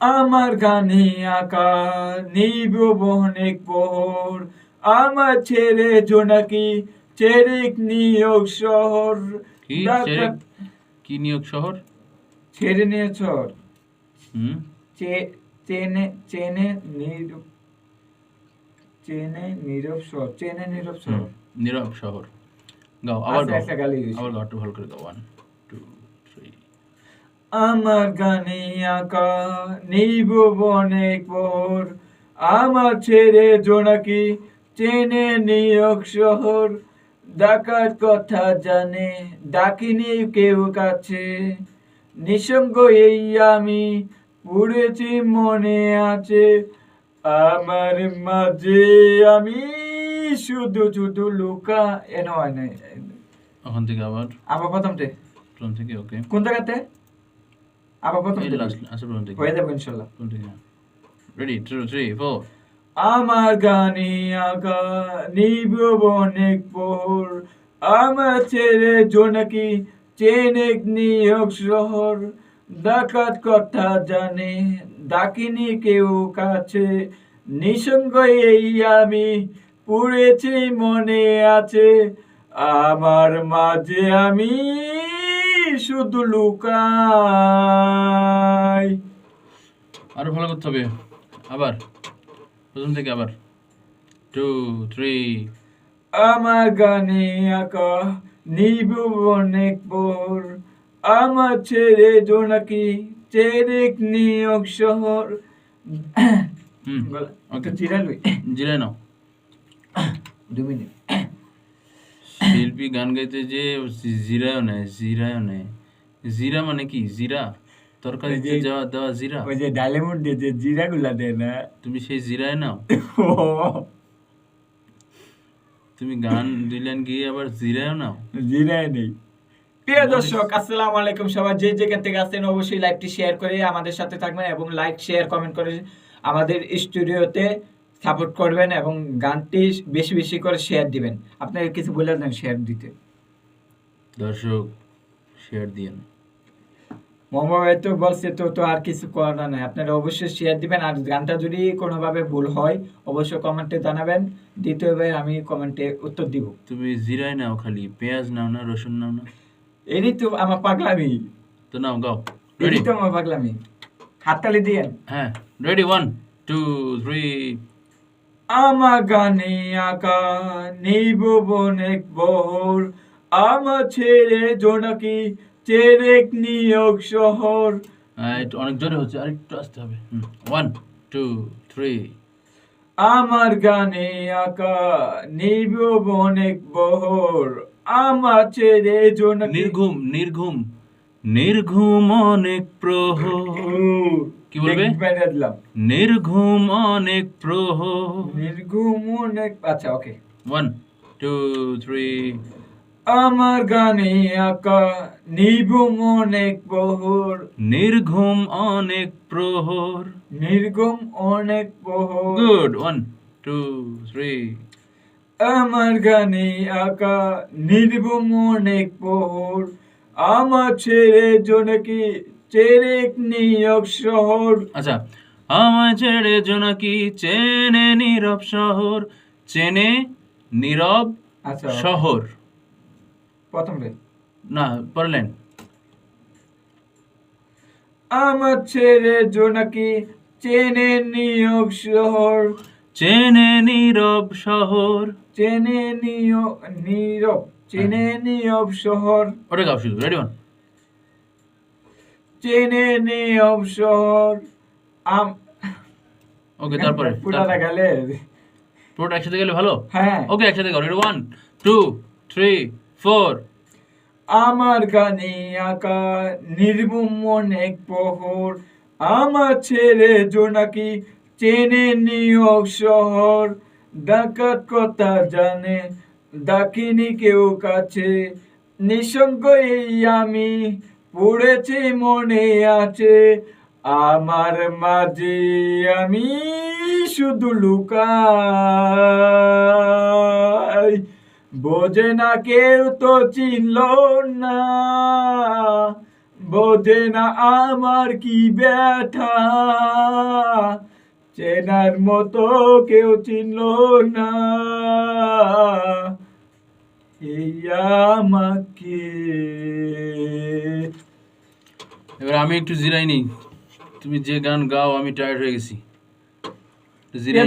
আমার গানে আঁকা নিব অনেক পোহর আমার ছেড়ে জোনাকি চেরিক নিয়োগ শহর কি নিয়োগ শহর ছেড়ে নিয়েছ হুম চে- চেনে চেনে নীরব চেনে নীরব শহর চেনে নীরব শহর নীরব শহর গাও আবার গাও। আবার গাও একটু ভালো করে গাও আমার গানে আঁকা নিব অনেক পর আমার ছেড়ে জোনাকি চেনে নিয়োগ শহর। ডাকার কথা জানে ডাকিনি কেউ কাছে। নিঃসঙ্গ এই আমি পুড়েছি মনে আছে। আমার মাঝে আমি শুধু শুধু লুকা এন হয় নাই ওখান থেকে আবার? আবার প্রথমতে প্রথম থেকে ওকে। কোন জায়গাতে? আবার প্রথম আচ্ছা প্রথম থেকে। হয়ে যাবে ইনশাল্লাহ। রেডি টু থ্রি ফোর আমার গানে আগা নিব অনেক আমার ছেড়ে জোনাকি চেনেক নিয়োগ শহর। ডাকাত কথা জানে ডাকিনি কেউ কাছে। নিসঙ্গ এই আমি পুড়েছি মনে আছে। আমার মাঝে আমি শুধু লুকাই। আরও ভালো করতে হবে। আবার। প্রথম থেকে আবার। টু থ্রি আমার গানে আঁকা নিব অনেক পর। আমার ছেড়ে জোনাকি চেরেক নিয়োগ শহর। জিরায় নাও। দু মিনিট। শিল্পী গান গাইতে যে জি- নেয় জিরায়ও নেয়। জিরা মানে কি? জিরা? তরকারিতে যাওয়া দেওয়া জিরা? ওই যে ডালে যে জিরাগুলা দেয় না? তুমি সেই জিরায় নাও। তুমি গান দিলেন গিয়ে আবার জিরায়ও নাও। জিরায় নেই। প্রিয় দর্শক আসসালামু আলাইকুম। সবাই যে যেখান থেকে আসছেন অবশ্যই লাইভটি শেয়ার করে আমাদের সাথে থাকবেন এবং লাইক শেয়ার কমেন্ট করে আমাদের স্টুডিওতে সাপোর্ট করবেন এবং গানটি বেশি বেশি করে শেয়ার দিবেন। আপনাকে কিছু বলে দেন শেয়ার দিতে? দর্শক শেয়ার দিয়েন। মোহাম্মদ তো বলছে তো তো আর কিছু করার নাই। আপনারা অবশ্যই শেয়ার দিবেন। আর গানটা যদি কোনোভাবে ভুল হয় অবশ্যই কমেন্টে জানাবেন। দ্বিতীয়বার আমি কমেন্টে উত্তর দিব। তুমি জিরায় নাও খালি পেঁয়াজ নাও না রসুন নাও না। এরই তো আমার পাগলামি। তো নাও গাও। রেডি তো আমার পাগলামি। হাততালি দিয়েন। হ্যাঁ রেডি ওয়ান টু থ্রি আমার গানে আঁকা নিব অনেক বহর আমার ছেড়ে জোনাকি চেরেক নিয়োগ শহর। অনেক জোরে হচ্ছে আর একটু আসতে হবে। ওয়ান টু থ্রি আমার গানে আঁকা নিব অনেক বহর আমার ছেড়ে জোনাকি নির্ঘুম নির্ঘুম নির্ঘুম অনেক প্রহর। কি বলবে? দিলাম নির্ঘুম অনেক প্রহর নির্ঘুম অনেক আচ্ছা ওকে ওয়ান টু থ্রি আমার গানে আঁকা নিব অনেক বহর নির্ঘুম অনেক প্রহর। নির্গম অনেক বহর গুড ওয়ান টু থ্রি আমার গানে আঁকা নির্ভম অনেক পোহর আমার ছেড়ে জনকি চেরেক নিয়োগ শহর। আচ্ছা আমায় ছেড়ে জোনাকি চেনে নীরব শহর চেনে নীরব আচ্ছা। শহর। প্রথম না পড়লেন আমার ছেড়ে জোনাকি চেনে নিয়োগ শহর। চেনে নীরব শহর। চেনে নিয়োগ নীরব। চেনে নিয়োগ শহর। ওটা গাও শুধু রেডি ওয়ান চেনে নিয়োগ শহর আম ওকে তারপরে পুরাটা গেলে। পুরোটা একসাথে গেলে ভালো? হ্যাঁ। ওকে একসাথে ready one two three four আমার গানে আঁকা নির্মম অনেক প্রহর। আমার ছেলে জোনাকি চেনে নিয়োগ শহর ডাকাত কথা জানে ডাকিনি কেউ কাছে। নিঃসঙ্গ এই আমি পড়েছি মনে আছে, আমার মাঝে আমি শুধু লুকাই। বোঝে না কেউ তো চিনল না, বোঝে না আমার কি ব্যথা। চেনার মতো কেউ চিনল না, এই আমাকে আমি একটু জিরাই নিই। তুমি যে গান গাও আমি টায়ার্ড হয়ে গেছি। জিরাই